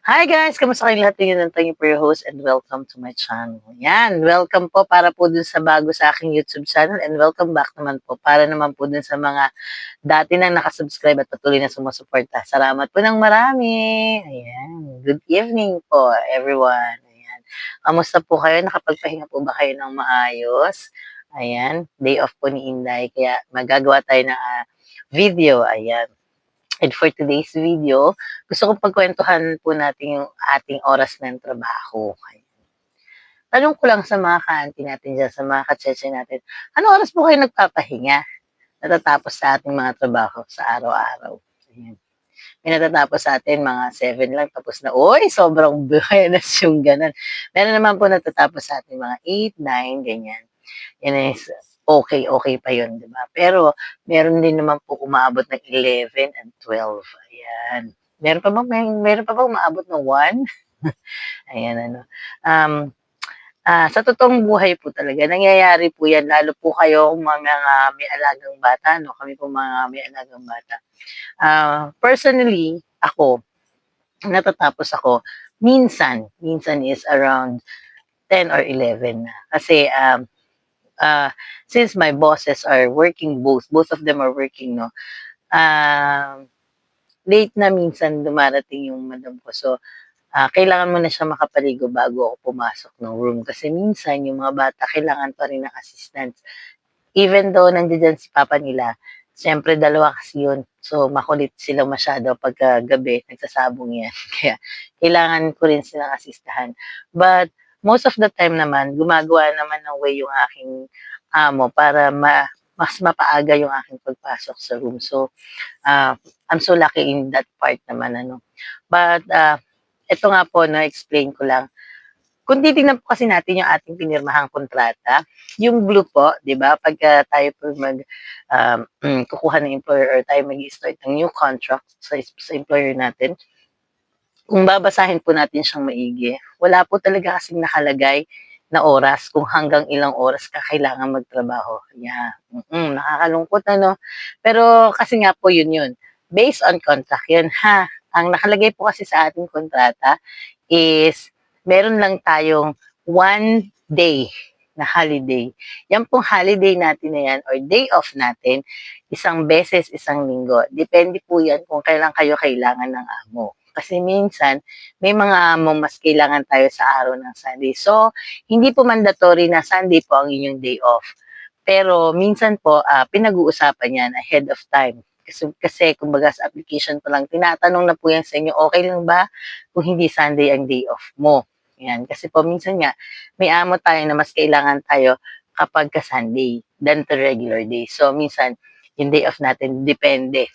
Hi guys! Kamusta kayong lahat? Tingin ng Tangi for your host and welcome to my channel. Yan, welcome po para po dun sa bago sa aking YouTube channel and welcome back naman po para naman po dun sa mga dati nang nakasubscribe at patuloy na sumusuporta. Salamat po ng marami! Ayan, good evening po everyone. Ayan, kamusta po kayo? Nakapagpahinga po ba kayo ng maayos? Ayan, day off po ni Inday kaya magagawa tayo ng ah, video. Ayan. And for today's video, gusto kong pagkwentuhan po natin yung ating oras ng trabaho. Tanong ko lang sa mga ka-auntie natin dyan, sa mga katsetse natin, ano oras po kayo nagpapahinga? Natatapos sa ating mga trabaho sa araw-araw. May natatapos sa atin, mga 7 lang, tapos na, oy, sobrang buenas yung ganun. Meron naman po natatapos sa atin, mga 8, 9, ganyan. Yan is okay, okay pa yun, di ba? Pero, meron din naman po umaabot ng 11 and 12. Ayan. Meron pa ba, may, meron pa ba umaabot ng 1? Ayan, ano. Um, ah, sa totoong buhay po talaga, nangyayari po yan, lalo po kayo mga uh, may alagang bata, no? Kami po mga may alagang bata. Ah, personally, ako, natatapos ako, minsan, minsan is around 10 or 11 na. Kasi, um, uh, since my bosses are working both, both of them are working, no, um, late na minsan dumarating yung madam ko. So, uh, kailangan mo na siya makapaligo bago ako pumasok ng room. Kasi minsan, yung mga bata, kailangan pa rin ng assistance. Even though nandiyan si papa nila, siyempre dalawa kasi yun. So, makulit sila masyado pagka gabi, nagsasabong yan. Kaya, kailangan ko rin silang asistahan. But, most of the time naman, gumagawa naman ng way yung aking amo para ma, mas mapaaga yung aking pagpasok sa room. So, uh, I'm so lucky in that part naman. Ano. But, uh, ito nga po, na-explain ko lang. Kung titignan po kasi natin yung ating pinirmahang kontrata, yung blue po, di ba, pagka tayo po mag, um, kukuha ng employer or tayo mag-start ng new contract sa, sa employer natin, kung babasahin po natin siyang maigi, wala po talaga kasing nakalagay na oras kung hanggang ilang oras ka kailangan magtrabaho. Yeah. Mm-mm, nakakalungkot ano. Pero kasi nga po yun yun. Based on contract yun ha. Ang nakalagay po kasi sa ating kontrata is meron lang tayong one day na holiday. Yan pong holiday natin na yan or day off natin, isang beses, isang linggo. Depende po yan kung kailan kayo kailangan ng amo. Kasi minsan, may mga mas kailangan tayo sa araw ng Sunday. So, hindi po mandatory na Sunday po ang inyong day off. Pero minsan po, uh, pinag-uusapan yan ahead of time. Kasi, kasi kumbaga sa application pa lang, tinatanong na po yan sa inyo, okay lang ba kung hindi Sunday ang day off mo? Yan. Kasi po minsan nga, may amo tayo na mas kailangan tayo kapag ka Sunday than the regular day. So, minsan, yung day off natin, depende.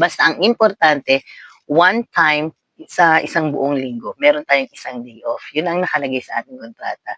Basta ang importante, one time sa isang buong linggo, meron tayong isang day off. Yun ang nakalagay sa ating kontrata.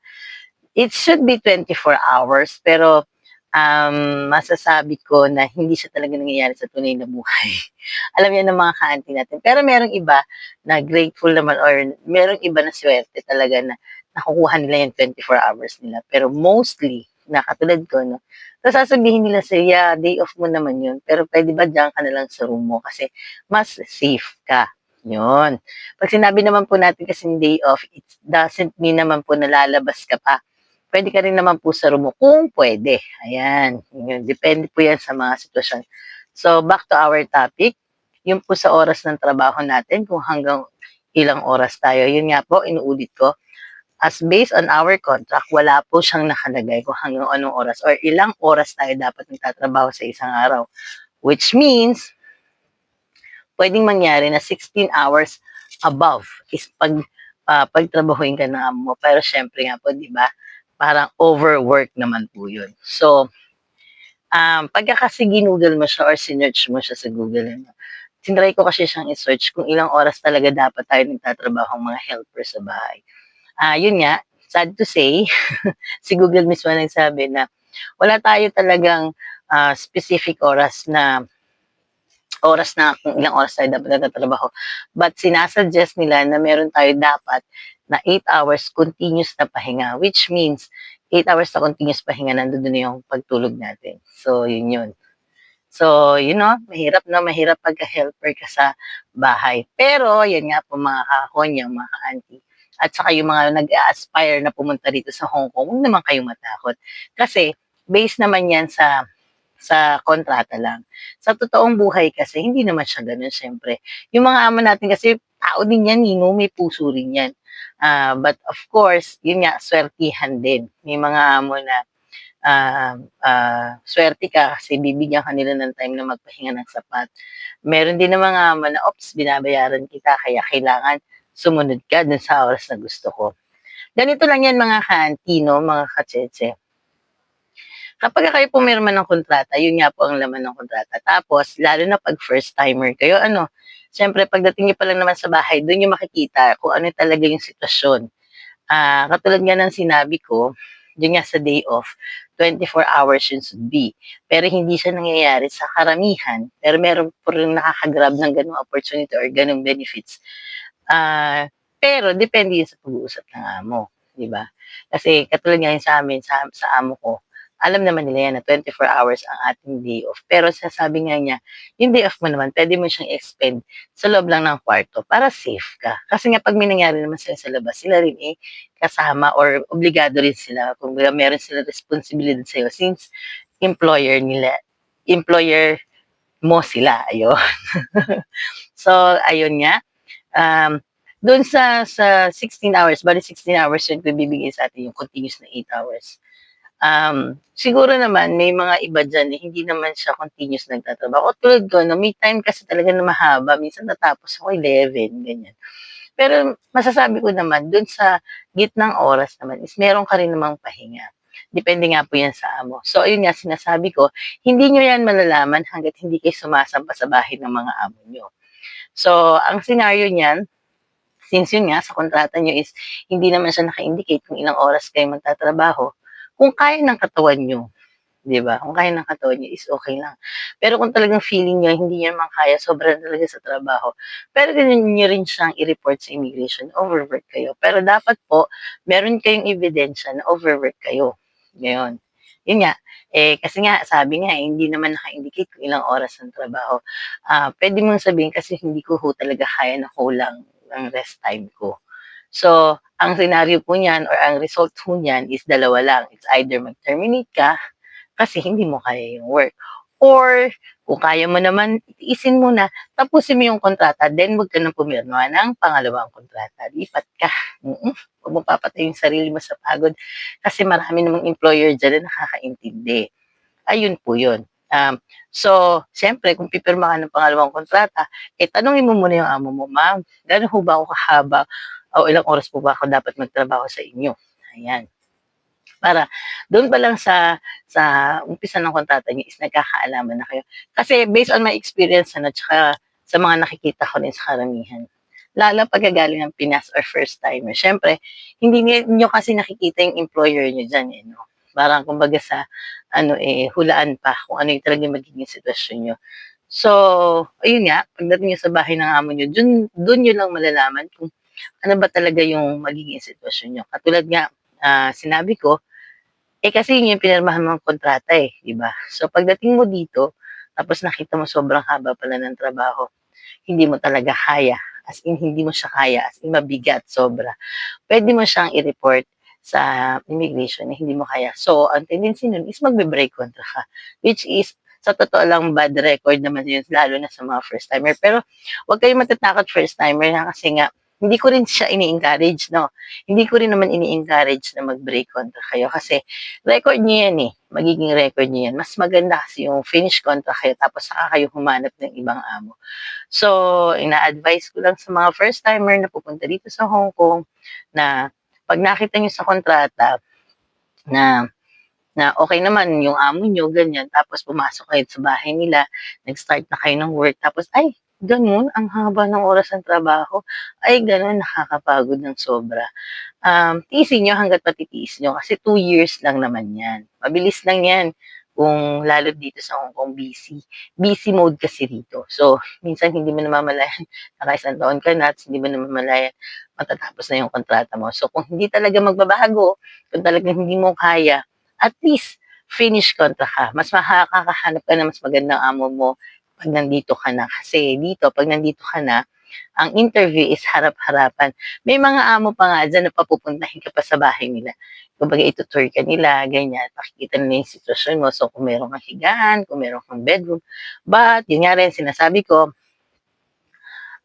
It should be 24 hours, pero um, masasabi ko na hindi siya talaga nangyayari sa tunay na buhay. Alam yan ng mga ka natin. Pero merong iba na grateful naman or merong iba na swerte talaga na nakukuha nila yung 24 hours nila. Pero mostly, na katulad ko, no, So, sasabihin nila sa yeah, day off mo naman yun. Pero pwede ba dyan ka na lang sa room mo? Kasi mas safe ka. Yun. Pag sinabi naman po natin kasi day off, it doesn't mean naman po nalalabas ka pa. Pwede ka rin naman po sa room mo kung pwede. Ayan. Yun. Depende po yan sa mga sitwasyon. So, back to our topic. Yung po sa oras ng trabaho natin, kung hanggang ilang oras tayo. Yun nga po, inuulit ko as based on our contract, wala po siyang nakalagay kung hanggang anong oras or ilang oras tayo dapat nagtatrabaho sa isang araw. Which means, pwedeng mangyari na 16 hours above is pag uh, pagtrabahuin ka ng mo. Pero syempre nga po, di ba, parang overwork naman po yun. So, um, pagka kasi ginugol mo siya or sinearch mo siya sa Google, ano, sinry ko kasi siyang i-search kung ilang oras talaga dapat tayo nagtatrabaho mga helper sa bahay uh, yun nga, sad to say, si Google mismo nagsabi na wala tayo talagang uh, specific oras na oras na kung ilang oras tayo dapat natatrabaho. But sinasuggest nila na meron tayo dapat na 8 hours continuous na pahinga, which means 8 hours na continuous pahinga, nandun na yung pagtulog natin. So, yun yun. So, you know, mahirap na mahirap pagka-helper ka sa bahay. Pero, yan nga po mga kakonyang, mga ka-auntie, at saka yung mga nag-aspire na pumunta dito sa Hong Kong, huwag naman kayong matakot. Kasi, based naman yan sa sa kontrata lang. Sa totoong buhay kasi, hindi naman siya ganun, syempre. Yung mga amo natin kasi, tao din yan, Nino, may puso rin yan. Ah, but of course, yun nga, swertihan din. May mga amo na ah, ah, swerte ka kasi bibigyan ka nila ng time na magpahinga ng sapat. Meron din ng mga amo na, ops, binabayaran kita, kaya kailangan sumunod ka dun sa oras na gusto ko. Ganito lang yan mga ka-auntie, no, mga ka-tsetse. Kapag kayo pumirma ng kontrata, yun nga po ang laman ng kontrata. Tapos, lalo na pag first timer kayo, ano, syempre pagdating niyo pa lang naman sa bahay, doon niyo makikita kung ano talaga yung sitwasyon. Ah, katulad nga ng sinabi ko, yun nga sa day off, 24 hours yun should be. Pero hindi siya nangyayari sa karamihan. Pero meron po rin nakakagrab ng ganung opportunity or ganung benefits. Ah, pero depende sa pag-uusap ng amo, di ba? Kasi katulad nga yun sa amin, sa, sa amo ko, alam naman nila yan na 24 hours ang ating day off. Pero sasabi nga niya, yung day off mo naman, pwede mo siyang expend sa loob lang ng kwarto para safe ka. Kasi nga pag may nangyari naman sila sa labas, sila rin eh kasama or obligado rin sila kung meron sila responsibility sa'yo since employer nila, employer mo sila, ayun. so, ayun nga. Um, doon sa sa 16 hours, bali 16 hours yun bibigay sa atin yung continuous na 8 hours. Um, siguro naman may mga iba dyan eh, hindi naman siya continuous nagtatrabaho. Tulad ko, no, may time kasi talaga na mahaba. Minsan natapos ako 11, ganyan. Pero masasabi ko naman, dun sa gitnang oras naman is meron ka rin namang pahinga. Depende nga po yan sa amo. So, ayun nga, sinasabi ko, hindi nyo yan malalaman hanggat hindi kayo sumasampa sa bahay ng mga amo nyo. So, ang scenario niyan, since yun nga, sa kontrata nyo is, hindi naman siya naka-indicate kung ilang oras kayo magtatrabaho, kung kaya ng katawan nyo, di ba? Kung kaya ng katawan nyo is okay lang. Pero kung talagang feeling nyo, hindi nyo naman kaya, sobrang talaga sa trabaho, pero ganun nyo rin siyang i-report sa immigration, overwork kayo. Pero dapat po, meron kayong ebidensya na overwork kayo. Ngayon, yun nga, eh, kasi nga, sabi nga, eh, hindi naman naka-indicate kung ilang oras ng trabaho. Ah, pwede mong sabihin kasi hindi ko ho talaga kaya na kulang ang rest time ko. So, ang scenario po niyan or ang result po niyan is dalawa lang. It's either mag-terminate ka kasi hindi mo kaya yung work. Or, kung kaya mo naman, itiisin mo na, tapusin mo yung kontrata, then huwag ka nang pumirma ng pangalawang kontrata. Lipat ka. Mm-mm. Huwag mo papatay yung sarili mo sa pagod. Kasi marami namang employer dyan na nakakaintindi. Ayun po yun. Um, so, siyempre, kung pipirma ka ng pangalawang kontrata, eh, tanongin mo muna yung amo mo, ma'am, gano'n ho ba ako kahaba o ilang oras po ba ako dapat magtrabaho sa inyo? Ayan. Para doon pa lang sa sa umpisa ng kontrata niyo is nagkakaalaman na kayo. Kasi based on my experience ano, tsaka sa mga nakikita ko rin sa karamihan, lalo pag galing ng Pinas or first timer, syempre, hindi niyo kasi nakikita yung employer niyo dyan, eh, no? Parang kumbaga sa, ano eh, hulaan pa kung ano yung talagang magiging sitwasyon niyo. So, ayun nga, pagdating niyo sa bahay ng amo niyo, dun, dun niyo lang malalaman kung ano ba talaga yung magiging sitwasyon niyo. Katulad nga, ah, sinabi ko, eh kasi yun yung pinirmahan mong kontrata eh, di ba? So pagdating mo dito, tapos nakita mo sobrang haba pala ng trabaho, hindi mo talaga kaya. As in, hindi mo siya kaya. As in, mabigat, sobra. Pwede mo siyang i-report sa immigration na hindi mo kaya. So, ang tendency nun is magbe-break kontra ka. Which is, sa totoo lang, bad record naman yun, lalo na sa mga first timer. Pero, huwag kayong matatakot first timer na kasi nga, hindi ko rin siya ini-encourage, no? Hindi ko rin naman ini-encourage na mag-break kontra kayo kasi record niyo yan eh. Magiging record niyo yan. Mas maganda kasi yung finish kontra kayo tapos saka kayo humanap ng ibang amo. So, ina-advise ko lang sa mga first timer na pupunta dito sa Hong Kong na pag nakita niyo sa kontrata na na okay naman yung amo niyo, ganyan, tapos pumasok kayo sa bahay nila, nag-start na kayo ng work, tapos ay, Gano'n, ang haba ng oras ng trabaho. Ay gano'n, nakakapagod ng sobra. Um, tiisin niyo hangga't matitiis niyo kasi 2 years lang naman 'yan. Mabilis lang 'yan kung lalo dito sa Hong Kong busy. Busy mode kasi dito. So, minsan hindi mo namamalayan naka-isang taon ka na hindi mo namamalayan matatapos na yung kontrata mo. So, kung hindi talaga magbabago, kung talagang hindi mo kaya, at least finish contract ka. Mas makakahanap ka na mas magandang amo mo pag nandito ka na. Kasi dito, pag nandito ka na, ang interview is harap-harapan. May mga amo pa nga dyan na papupuntahin ka pa sa bahay nila. Kumbaga, itutour ka nila, ganyan. Pakikita nila yung sitwasyon mo. So, kung meron kang higaan, kung meron kang bedroom. But, yun nga rin, sinasabi ko,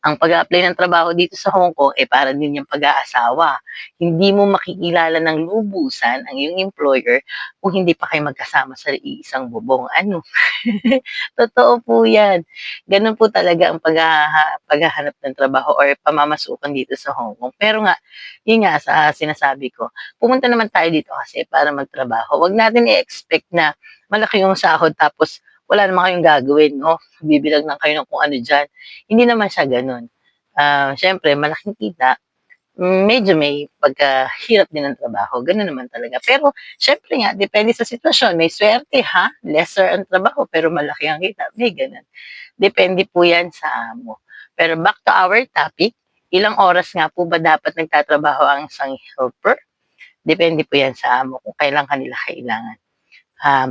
ang pag-apply ng trabaho dito sa Hong Kong, eh, para din yung pag-aasawa. Hindi mo makikilala ng lubusan ang iyong employer kung hindi pa kayo magkasama sa iisang bubong. Ano? Totoo po yan. Ganun po talaga ang paghaha paghahanap ng trabaho or pamamasukan dito sa Hong Kong. Pero nga, yun nga sa sinasabi ko, pumunta naman tayo dito kasi para magtrabaho. Huwag natin i-expect na malaki yung sahod tapos wala naman kayong gagawin, no? Bibilang lang kayo ng kung ano dyan. Hindi naman siya ganun. Ah, Siyempre, malaking kita, medyo may pagkahirap din ng trabaho. Ganun naman talaga. Pero, syempre nga, depende sa sitwasyon. May swerte, ha? Lesser ang trabaho, pero malaki ang kita. May ganun. Depende po yan sa amo. Pero back to our topic, ilang oras nga po ba dapat nagtatrabaho ang isang helper? Depende po yan sa amo kung kailan kanila kailangan. Um,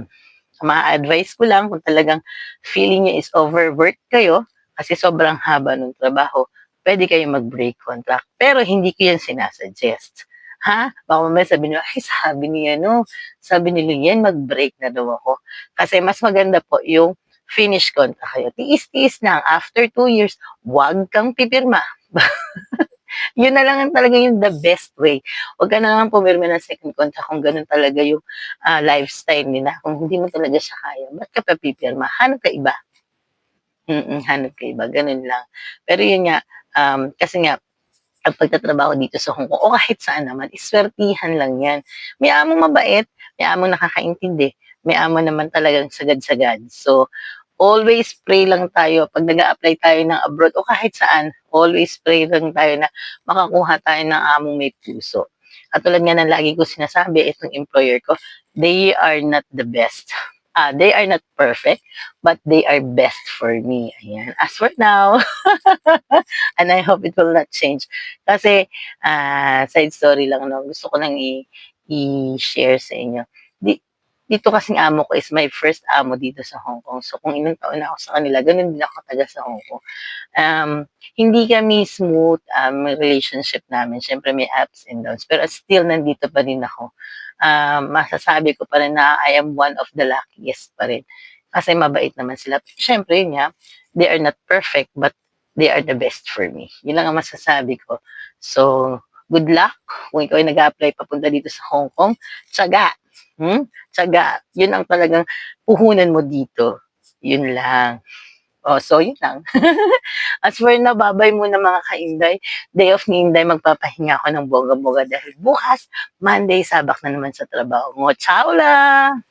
ma-advise ko lang kung talagang feeling niya is overworked kayo kasi sobrang haba ng trabaho, pwede kayo mag-break contract. Pero hindi ko yan sinasuggest. Ha? Baka mamaya sabi niyo, ay sabi niya no, sabi ni Lilian, mag-break na daw ako. Kasi mas maganda po yung finish contract kayo. Tiis-tiis lang, after two years, wag kang pipirma. yun na lang ang talaga yung the best way. Huwag ka na lang pumirma ng second contract kung ganun talaga yung ah, lifestyle nila. Kung hindi mo talaga siya kaya, ba't ka pa? Hanap ka iba. Mm hanap ka iba. Ganun lang. Pero yun nga, um, kasi nga, ang pagtatrabaho dito sa Hong Kong, o kahit saan naman, iswertihan lang yan. May among mabait, may among nakakaintindi, may amo naman talagang sagad-sagad. So, always pray lang tayo pag nag apply tayo ng abroad o kahit saan, always pray lang tayo na makakuha tayo ng among may puso. At tulad nga ng lagi ko sinasabi, itong employer ko, they are not the best. Ah, they are not perfect, but they are best for me. Ayan. As for now, and I hope it will not change. Kasi, ah, side story lang, no? gusto ko lang i- i-share sa inyo. Di, dito kasing amo ko is my first amo dito sa Hong Kong. So, kung ilang taon ako sa kanila, ganun din ako taga sa Hong Kong. Um, hindi kami smooth um, relationship namin. Siyempre, may ups and downs. Pero still, nandito pa rin ako. Um, masasabi ko pa rin na I am one of the luckiest pa rin. Kasi mabait naman sila. Siyempre, yun nga, they are not perfect, but they are the best for me. Yun lang ang masasabi ko. So, good luck kung ikaw ay nag-apply papunta dito sa Hong Kong. Tsaga! Hmm? Tsaga. Yun ang talagang puhunan mo dito. Yun lang. Oh, so yun lang. As for now, babay muna mga kainday. Day off ni Inday, magpapahinga ako ng boga-boga dahil bukas, Monday, sabak na naman sa trabaho mo. Ciao lang!